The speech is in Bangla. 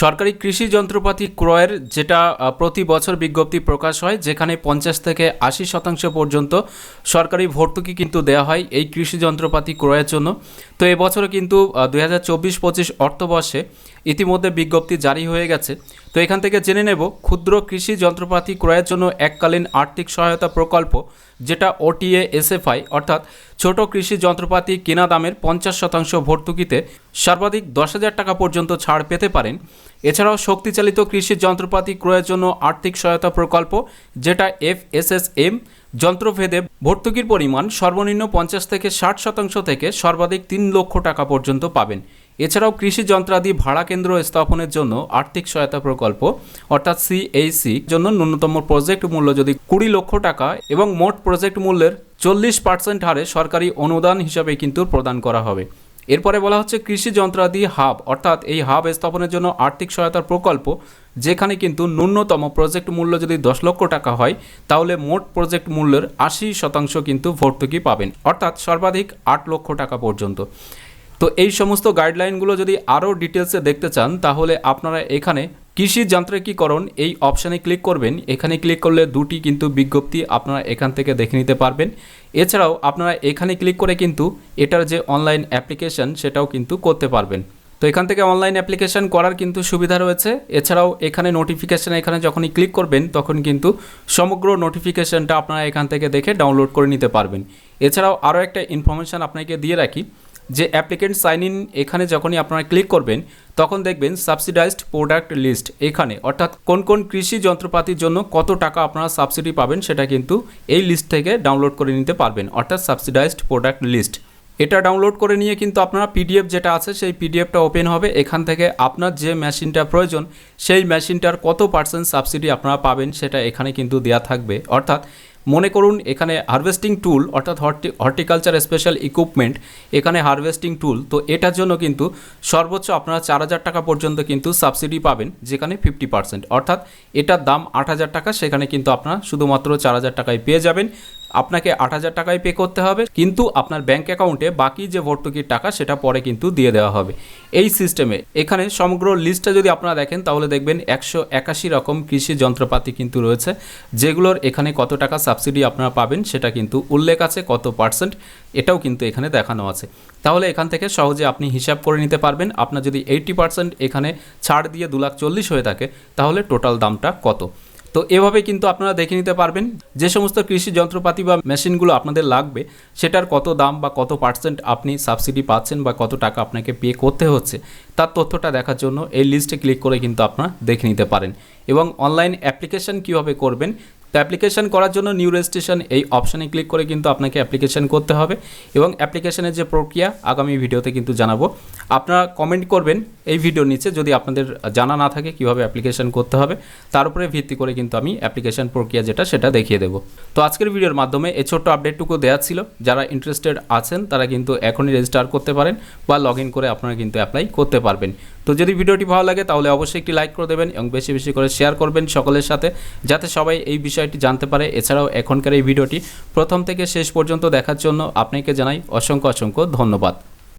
সরকারি কৃষি যন্ত্রপাতি ক্রয়ের যেটা প্রতি বছর বিজ্ঞপ্তি প্রকাশ হয়, যেখানে পঞ্চাশ থেকে আশি শতাংশ পর্যন্ত সরকারি ভর্তুকি কিন্তু দেওয়া হয় এই কৃষি যন্ত্রপাতি ক্রয়ের জন্য। তো এবছরও কিন্তু দুই হাজার চব্বিশ পঁচিশ অর্থবর্ষে ইতিমধ্যে বিজ্ঞপ্তি জারি হয়ে গেছে। তো এখান থেকে জেনে নেব, ক্ষুদ্র কৃষি যন্ত্রপাতি ক্রয়ের জন্য এককালীন আর্থিক সহায়তা প্রকল্প, যেটা ওটিএ, এসএফআই, অর্থাৎ ছোট কৃষি যন্ত্রপাতি কেনা দামের পঞ্চাশ শতাংশ ভর্তুকিতে সর্বাধিক দশ হাজার টাকা পর্যন্ত ছাড় পেতে পারেন। এছাড়াও শক্তিচালিত কৃষি যন্ত্রপাতি ক্রয়ের জন্য আর্থিক সহায়তা প্রকল্প, যেটা এফএসএসএম, যন্ত্রভেদে ভর্তুকির পরিমাণ সর্বনিম্ন পঞ্চাশ থেকে ষাট শতাংশ থেকে সর্বাধিক তিন লক্ষ টাকা পর্যন্ত পাবেন। এছাড়াও কৃষি যন্ত্রাদি ভাড়া কেন্দ্র স্থাপনের জন্য আর্থিক সহায়তা প্রকল্প, অর্থাৎ সিএইসি জন্য ন্যূনতম প্রজেক্ট মূল্য যদি কুড়ি লক্ষ টাকা এবং মোট প্রজেক্ট মূল্যের চল্লিশ পার্সেন্ট হারে সরকারি অনুদান হিসাবে কিন্তু প্রদান করা হবে। এরপরে বলা হচ্ছে কৃষি যন্ত্রাদি হাব, অর্থাৎ এই হাব স্থাপনের জন্য আর্থিক সহায়তার প্রকল্প, যেখানে কিন্তু ন্যূনতম প্রজেক্ট মূল্য যদি দশ লক্ষ টাকা হয়, তাহলে মোট প্রজেক্ট মূল্যের আশি শতাংশ কিন্তু ভর্তুকি পাবেন, অর্থাৎ সর্বাধিক আট লক্ষ টাকা পর্যন্ত। তো এই সমস্ত গাইডলাইনগুলো যদি আরও ডিটেলসে দেখতে চান, তাহলে আপনারা এখানে কৃষি যান্ত্রিকীকরণ এই অপশানে ক্লিক করবেন। এখানে ক্লিক করলে দুটি কিন্তু বিজ্ঞপ্তি আপনারা এখান থেকে দেখে নিতে পারবেন। এছাড়াও আপনারা এখানে ক্লিক করে কিন্তু এটার যে অনলাইন অ্যাপ্লিকেশন সেটাও কিন্তু করতে পারবেন। তো এখান থেকে অনলাইন অ্যাপ্লিকেশন করার কিন্তু সুবিধা রয়েছে। এছাড়াও এখানে নোটিফিকেশান এখানে যখনই ক্লিক করবেন, তখন কিন্তু সমগ্র নোটিফিকেশানটা আপনারা এখান থেকে দেখে ডাউনলোড করে নিতে পারবেন। এছাড়াও আরও একটা ইনফরমেশান আপনাকে দিয়ে রাখি। যে অ্যাপ্লিকেন্ট সাইন ইন এখানে যখনই আপনারা ক্লিক করবেন, তখন দেখবেন সাবসিডাইজড প্রোডাক্ট লিস্ট এখানে। অর্থাৎ কোন কোন কৃষি যন্ত্রপাতির জন্য কত টাকা আপনারা সাবসিডি পাবেন সেটা কিন্তু এই লিস্ট থেকে ডাউনলোড করে নিতে পারবেন। অর্থাৎ সাবসিডাইজড প্রোডাক্ট লিস্ট এটা ডাউনলোড করে নিয়ে কিন্তু আপনারা পিডিএফ যেটা আছে, সেই পিডিএফটা ওপেন হবে। এখান থেকে আপনার যে মেশিনটা প্রয়োজন, সেই মেশিনটার কত পার্সেন্ট সাবসিডি আপনারা পাবেন সেটা এখানে কিন্তু দেওয়া থাকবে। অর্থাৎ মনে করুন, এখানে হারভেস্টিং টুল অর্থাৎ হর্টি হর্টিকালচার স্পেশাল ইকুইপমেন্ট এখানে হারভেস্টিং টুল তো এটার জন্য কিন্তু সর্বোচ্চ আপনারা চার হাজার টাকা পর্যন্ত কিন্তু সাবসিডি পাবেন, যেখানে ফিফটি পার্সেন্ট অর্থাৎ এটার দাম আট হাজার টাকা, সেখানে কিন্তু আপনারা শুধুমাত্র চার হাজার টাকায় পেয়ে যাবেন। আপনাকে আট হাজার টাকায় পে করতে হবে, কিন্তু আপনার ব্যাঙ্ক অ্যাকাউন্টে বাকি যে ভর্তুকির টাকা সেটা পরে কিন্তু দিয়ে দেওয়া হবে। এই সিস্টেমে এখানে সমগ্র লিস্টটা যদি আপনারা দেখেন, তাহলে দেখবেন একশো একাশি রকম কৃষি যন্ত্রপাতি কিন্তু রয়েছে, যেগুলোর এখানে কত টাকা সাবসিডি আপনারা পাবেন সেটা কিন্তু উল্লেখ আছে, কত পার্সেন্ট এটাও কিন্তু এখানে দেখানো আছে। তাহলে এখান থেকে সহজে আপনি হিসাব করে নিতে পারবেন, আপনার যদি এইটি পার্সেন্ট এখানে ছাড় দিয়ে দু লাখ চল্লিশ হয়ে থাকে, তাহলে টোটাল দামটা কত? তো এভাবে কিন্তু আপনারা দেখে নিতে পারবেন যে সমস্ত কৃষি যন্ত্রপাতি বা মেশিনগুলো আপনাদের লাগবে, সেটার কত দাম বা কত পার্সেন্ট আপনি সাবসিডি পাচ্ছেন বা কত টাকা আপনাকে পে করতে হচ্ছে, তার তথ্যটা দেখার জন্য এই লিস্টে ক্লিক করে কিন্তু আপনারা দেখে নিতে পারেন। এবং অনলাইন অ্যাপ্লিকেশন কীভাবে করবেন তো অ্যাপ্লিকেশন করার জন্য নিউ রেজিস্ট্রেশন এই অপশানে ক্লিক করে কিন্তু আপনাকে অ্যাপ্লিকেশন করতে হবে এবং অ্যাপ্লিকেশনের যে প্রক্রিয়া আগামী ভিডিওতে কিন্তু জানাব। আপনারা কমেন্ট করবেন এই ভিডিওর নিচে যদি আপনাদের জানা না থাকে কীভাবে অ্যাপ্লিকেশন করতে হবে, তার উপরে ভিত্তি করে কিন্তু আমি অ্যাপ্লিকেশন প্রক্রিয়া যেটা সেটা দেখিয়ে দেবো। তো আজকের ভিডিওর মাধ্যমে এই ছোট্ট আপডেটটুকু দেওয়া ছিল। যারা ইন্টারেস্টেড আছেন তারা কিন্তু এখনই রেজিস্টার করতে পারেন বা লগ করে আপনারা কিন্তু অ্যাপ্লাই করতে পারবেন। তো যদি ভিডিওটি ভালো লাগে, তাহলে অবশ্যই একটি লাইক করে দেবেন এবং বেশি বেশি করে শেয়ার করবেন সকলের সাথে, যাতে সবাই এই বিষয়টি জানতে পারে। এছাড়াও এখনকার এই ভিডিওটি প্রথম থেকে শেষ পর্যন্ত দেখার জন্য আপনাকে জানাই অসংখ্য অসংখ্য ধন্যবাদ।